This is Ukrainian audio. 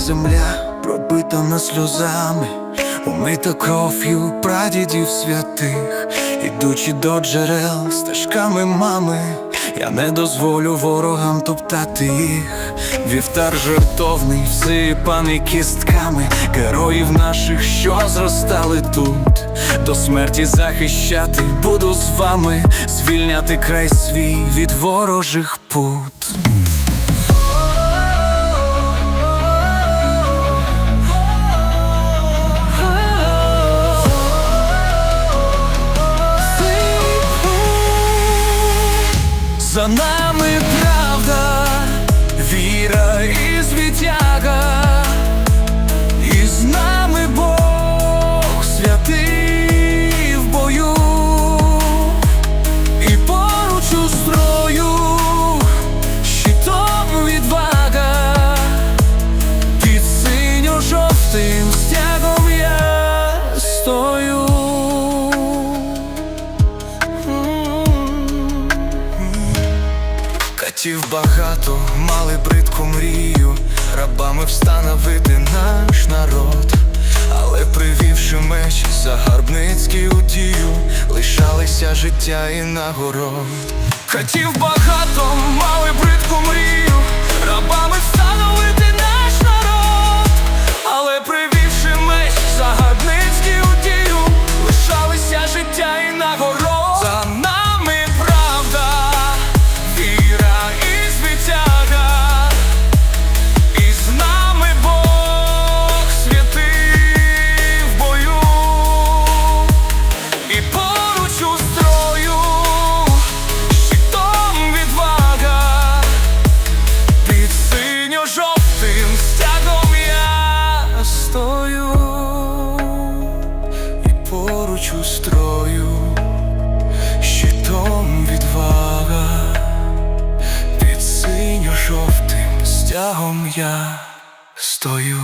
Наша земля пробита сльозами, умита кров'ю прадідів святих, ідучи до джерел стежками мами, я не дозволю ворогам топтати їх. Вівтар жертовний, всипаний кістками героїв наших, що зростали тут. До смерті захищати буду з вами, звільняти край свій від ворожих пут. За нами правда, віра і звитяга, Катів багато, мали бридку мрію, рабами встановити наш народ, але привівши меч загарбницький у дію, лишалися життя і нагород. Хотів багато, мали бридку мрію, і строю, щитом відвага. Під синьо-жовтим стягом я стою.